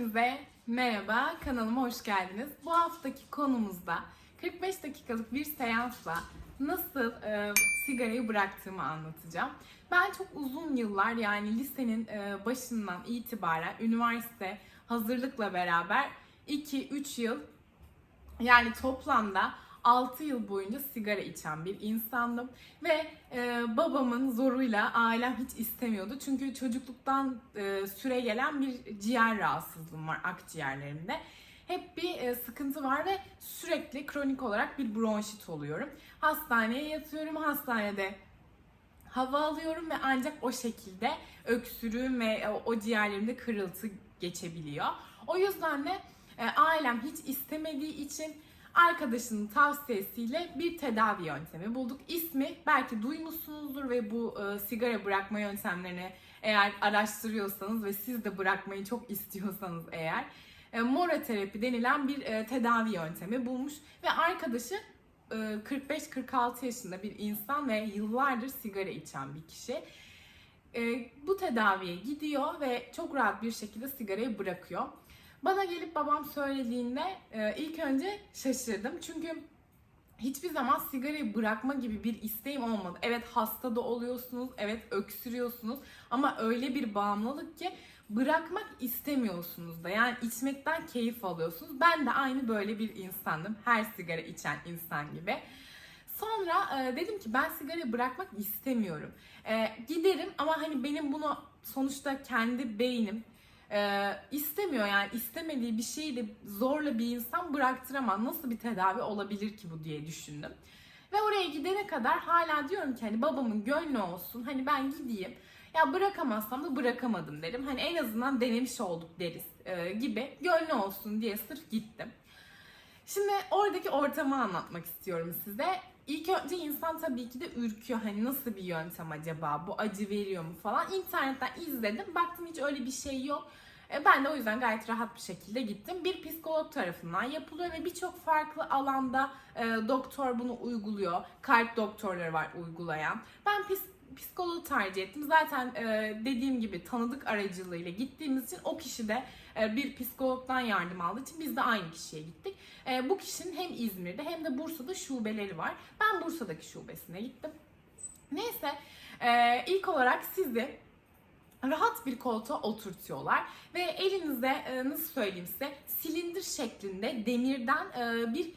Hepinize merhaba, kanalıma hoş geldiniz. Bu haftaki konumuzda 45 dakikalık bir seansla nasıl e, sigarayı bıraktığımı anlatacağım. Ben çok uzun yıllar yani lisenin e, başından itibaren üniversite hazırlıkla beraber 2-3 yıl yani toplamda 6 yıl boyunca sigara içen bir insandım ve e, babamın zoruyla ailem hiç istemiyordu. Çünkü çocukluktan e, süre gelen bir ciğer rahatsızlığım var akciğerlerimde. Hep bir e, sıkıntı var ve sürekli kronik olarak bir bronşit oluyorum. Hastaneye yatıyorum, hastanede hava alıyorum ve ancak o şekilde öksürüğüm ve o, o ciğerlerimde kırıltı geçebiliyor. O yüzden de e, ailem hiç istemediği için arkadaşının tavsiyesiyle bir tedavi yöntemi bulduk. İsmi belki duymuşsunuzdur ve bu e, sigara bırakma yöntemlerini eğer araştırıyorsanız ve siz de bırakmayı çok istiyorsanız eğer e, moroterapi denilen bir e, tedavi yöntemi bulmuş ve arkadaşı e, 45-46 yaşında bir insan ve yıllardır sigara içen bir kişi. E, bu tedaviye gidiyor ve çok rahat bir şekilde sigarayı bırakıyor. Bana gelip babam söylediğinde e, ilk önce şaşırdım. Çünkü hiçbir zaman sigarayı bırakma gibi bir isteğim olmadı. Evet hasta da oluyorsunuz, evet öksürüyorsunuz ama öyle bir bağımlılık ki bırakmak istemiyorsunuz da. Yani içmekten keyif alıyorsunuz. Ben de aynı böyle bir insandım. Her sigara içen insan gibi. Sonra e, dedim ki ben sigarayı bırakmak istemiyorum. E, giderim ama hani benim bunu sonuçta kendi beynim e, istemiyor yani istemediği bir şeyi de zorla bir insan bıraktıramaz. Nasıl bir tedavi olabilir ki bu diye düşündüm. Ve oraya gidene kadar hala diyorum ki hani babamın gönlü olsun hani ben gideyim. Ya bırakamazsam da bırakamadım derim. Hani en azından denemiş olduk deriz e, gibi gönlü olsun diye sırf gittim. Şimdi oradaki ortamı anlatmak istiyorum size. İlk önce insan tabii ki de ürküyor. Hani nasıl bir yöntem acaba? Bu acı veriyor mu falan. İnternetten izledim. Baktım hiç öyle bir şey yok. E, Ben de o yüzden gayet rahat bir şekilde gittim. Bir psikolog tarafından yapılıyor ve birçok farklı alanda e, doktor bunu uyguluyor. Kalp doktorları var uygulayan. Ben pis psikoloğu tercih ettim. Zaten e, dediğim gibi tanıdık aracılığıyla gittiğimiz için o kişi de e, bir psikologdan yardım aldığı için biz de aynı kişiye gittik. E, bu kişinin hem İzmir'de hem de Bursa'da şubeleri var. Ben Bursa'daki şubesine gittim. Neyse e, ilk olarak sizi rahat bir koltuğa oturtuyorlar. Ve elinize e, nasıl söyleyeyim size silindir şeklinde demirden e, bir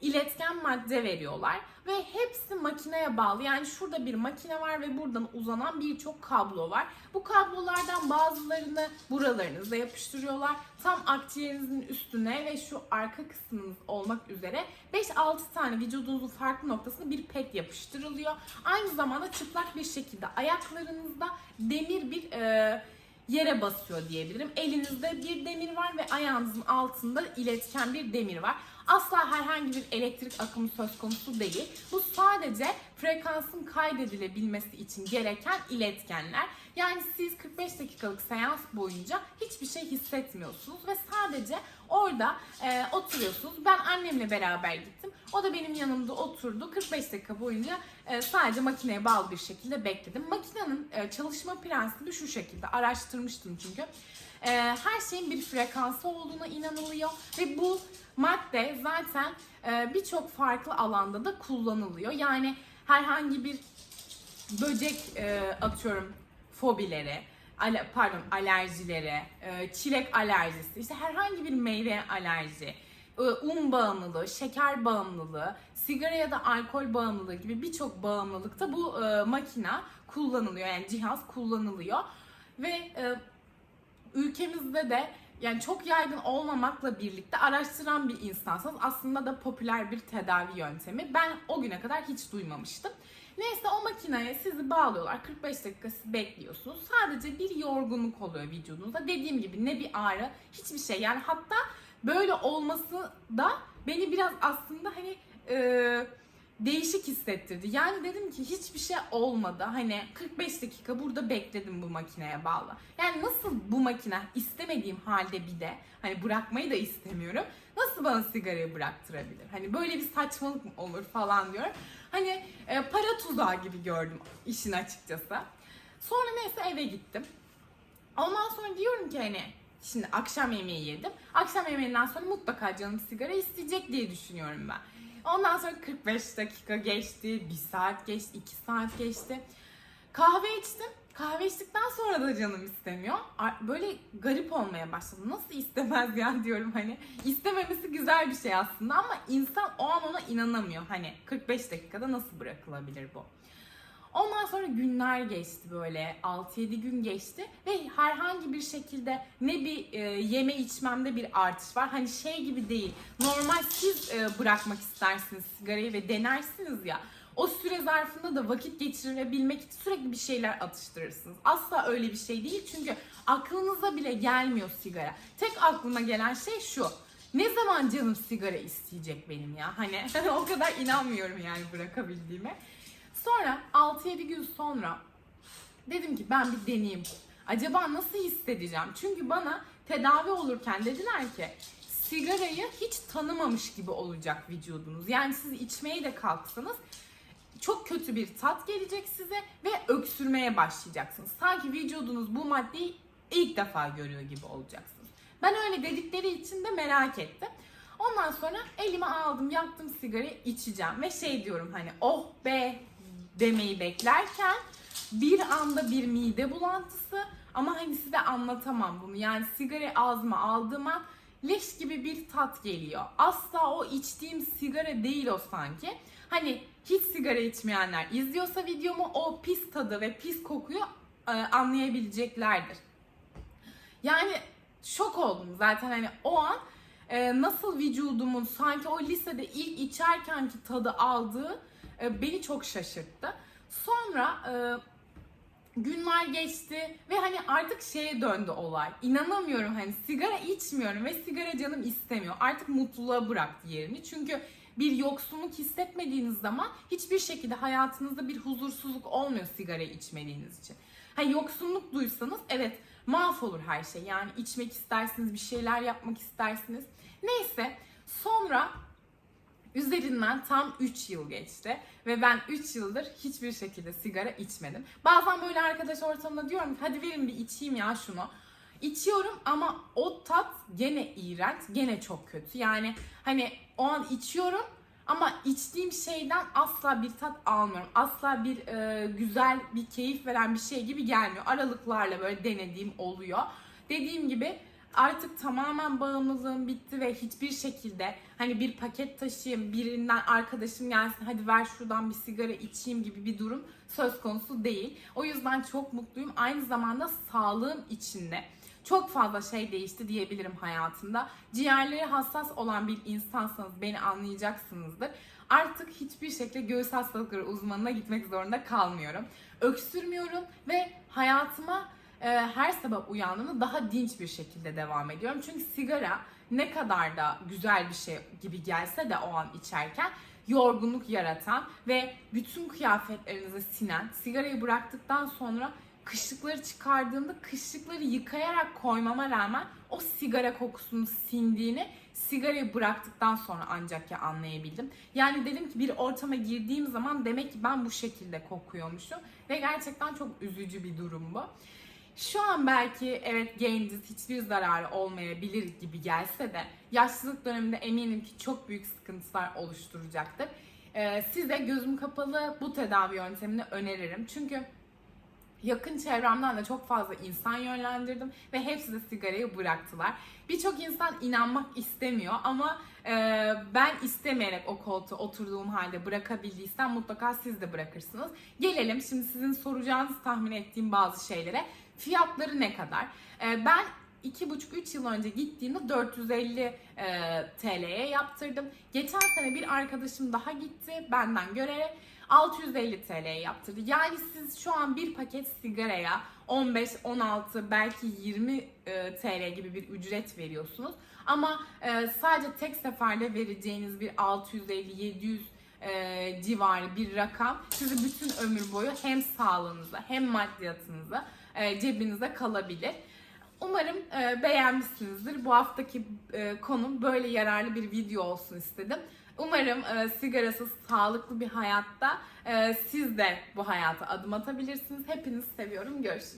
iletken madde veriyorlar ve hepsi makineye bağlı. Yani şurada bir makine var ve buradan uzanan birçok kablo var. Bu kablolardan bazılarını buralarınıza yapıştırıyorlar. Tam akciğerinizin üstüne ve şu arka kısmınız olmak üzere 5-6 tane vücudunuzun farklı noktasına bir pet yapıştırılıyor. Aynı zamanda çıplak bir şekilde ayaklarınızda demir bir e, yere basıyor diyebilirim. Elinizde bir demir var ve ayağınızın altında iletken bir demir var. Asla herhangi bir elektrik akımı söz konusu değil. Bu sadece frekansın kaydedilebilmesi için gereken iletkenler. Yani siz 45 dakikalık seans boyunca hiçbir şey hissetmiyorsunuz ve sadece orada e, oturuyorsunuz. Ben annemle beraber gittim. O da benim yanımda oturdu. 45 dakika boyunca e, sadece makineye bağlı bir şekilde bekledim. Makinenin e, çalışma prensibi şu şekilde. Araştırmıştım çünkü. E, her şeyin bir frekansı olduğuna inanılıyor ve bu madde zaten e, birçok farklı alanda da kullanılıyor. Yani herhangi bir böcek e, atıyorum fobileri, ale, pardon alerjileri, e, çilek alerjisi, işte herhangi bir meyve alerji, e, un bağımlılığı, şeker bağımlılığı, sigara ya da alkol bağımlılığı gibi birçok bağımlılıkta bu e, makina kullanılıyor. Yani cihaz kullanılıyor ve e, ülkemizde de yani çok yaygın olmamakla birlikte araştıran bir insansanız aslında da popüler bir tedavi yöntemi. Ben o güne kadar hiç duymamıştım. Neyse o makineye sizi bağlıyorlar. 45 dakika siz bekliyorsunuz. Sadece bir yorgunluk oluyor vücudunuzda. Dediğim gibi ne bir ağrı, hiçbir şey. Yani hatta böyle olması da beni biraz aslında hani e, değişik hissettirdi. Yani dedim ki hiçbir şey olmadı. Hani 45 dakika burada bekledim bu makineye bağlı. Yani nasıl bu makine istemediğim halde bir de hani bırakmayı da istemiyorum. Nasıl bana sigarayı bıraktırabilir? Hani böyle bir saçmalık mı olur falan diyorum. Hani e, para tuzağı gibi gördüm işin açıkçası. Sonra neyse eve gittim. Ondan sonra diyorum ki hani Şimdi akşam yemeği yedim. Akşam yemeğinden sonra mutlaka canım sigara isteyecek diye düşünüyorum ben. Ondan sonra 45 dakika geçti, 1 saat geçti, 2 saat geçti. Kahve içtim. Kahve içtikten sonra da canım istemiyor. Böyle garip olmaya başladı. Nasıl istemez ya diyorum hani. İstememesi güzel bir şey aslında ama insan o an ona inanamıyor. Hani 45 dakikada nasıl bırakılabilir bu? Ondan sonra günler geçti böyle 6-7 gün geçti ve herhangi bir şekilde ne bir e, yeme içmemde bir artış var. Hani şey gibi değil. Normal siz e, bırakmak istersiniz sigarayı ve denersiniz ya. O süre zarfında da vakit geçirebilmek için sürekli bir şeyler atıştırırsınız. Asla öyle bir şey değil çünkü aklınıza bile gelmiyor sigara. Tek aklıma gelen şey şu. Ne zaman canım sigara isteyecek benim ya? Hani o kadar inanmıyorum yani bırakabildiğime. Sonra 6-7 gün sonra dedim ki ben bir deneyeyim. Acaba nasıl hissedeceğim? Çünkü bana tedavi olurken dediler ki sigarayı hiç tanımamış gibi olacak vücudunuz. Yani siz içmeye de kalksanız çok kötü bir tat gelecek size ve öksürmeye başlayacaksınız. Sanki vücudunuz bu maddeyi ilk defa görüyor gibi olacaksınız. Ben öyle dedikleri için de merak ettim. Ondan sonra elime aldım, yaktım sigarayı, içeceğim ve şey diyorum hani oh be demeyi beklerken bir anda bir mide bulantısı ama hani size anlatamam bunu. Yani sigarayı ağzıma aldığım an leş gibi bir tat geliyor. Asla o içtiğim sigara değil o sanki. Hani hiç sigara içmeyenler izliyorsa videomu o pis tadı ve pis kokuyu e, anlayabileceklerdir. Yani şok oldum zaten hani o an e, nasıl vücudumun sanki o lisede ilk içerkenki tadı aldığı e, beni çok şaşırttı. Sonra e, günler geçti ve hani artık şeye döndü olay. İnanamıyorum hani sigara içmiyorum ve sigara canım istemiyor. Artık mutluluğa bıraktı yerini. Çünkü bir yoksunluk hissetmediğiniz zaman hiçbir şekilde hayatınızda bir huzursuzluk olmuyor sigara içmediğiniz için. Ha yoksunluk duysanız evet mahvolur her şey. Yani içmek istersiniz, bir şeyler yapmak istersiniz. Neyse sonra Üzerinden tam 3 yıl geçti ve ben 3 yıldır hiçbir şekilde sigara içmedim. Bazen böyle arkadaş ortamında diyorum ki hadi verin bir içeyim ya şunu. İçiyorum ama o tat gene iğrenç, gene çok kötü. Yani hani o an içiyorum ama içtiğim şeyden asla bir tat almıyorum. Asla bir e, güzel, bir keyif veren bir şey gibi gelmiyor. Aralıklarla böyle denediğim oluyor. Dediğim gibi artık tamamen bağımlılığım bitti ve hiçbir şekilde hani bir paket taşıyayım, birinden arkadaşım gelsin hadi ver şuradan bir sigara içeyim gibi bir durum söz konusu değil. O yüzden çok mutluyum. Aynı zamanda sağlığım içinde çok fazla şey değişti diyebilirim hayatımda. Ciğerleri hassas olan bir insansanız beni anlayacaksınızdır. Artık hiçbir şekilde göğüs hastalıkları uzmanına gitmek zorunda kalmıyorum. Öksürmüyorum ve hayatıma e, her sabah uyandığımda daha dinç bir şekilde devam ediyorum. Çünkü sigara ne kadar da güzel bir şey gibi gelse de o an içerken yorgunluk yaratan ve bütün kıyafetlerinize sinen, sigarayı bıraktıktan sonra kışlıkları çıkardığımda kışlıkları yıkayarak koymama rağmen o sigara kokusunun sindiğini sigarayı bıraktıktan sonra ancak ya anlayabildim. Yani dedim ki bir ortama girdiğim zaman demek ki ben bu şekilde kokuyormuşum ve gerçekten çok üzücü bir durum bu. Şu an belki evet genciz hiçbir zararı olmayabilir gibi gelse de yaşlılık döneminde eminim ki çok büyük sıkıntılar oluşturacaktır. Ee, size gözüm kapalı bu tedavi yöntemini öneririm. Çünkü yakın çevremden de çok fazla insan yönlendirdim ve hepsi de sigarayı bıraktılar. Birçok insan inanmak istemiyor ama e, ben istemeyerek o koltuğa oturduğum halde bırakabildiysem mutlaka siz de bırakırsınız. Gelelim şimdi sizin soracağınızı tahmin ettiğim bazı şeylere. Fiyatları ne kadar? E, ben 2,5-3 yıl önce gittiğimde 450 e, TL'ye yaptırdım. Geçen sene bir arkadaşım daha gitti benden göre 650 TL'ye yaptırdı. Yani siz şu an bir paket sigaraya 15, 16 belki 20 e, TL gibi bir ücret veriyorsunuz. Ama e, sadece tek seferde vereceğiniz bir 650-700 e, civarı bir rakam sizi bütün ömür boyu hem sağlığınıza hem maddiyatınıza e, cebinize kalabilir. Umarım e, beğenmişsinizdir. Bu haftaki e, konum böyle yararlı bir video olsun istedim. Umarım e, sigarasız sağlıklı bir hayatta e, siz de bu hayata adım atabilirsiniz. Hepinizi seviyorum. Görüşürüz.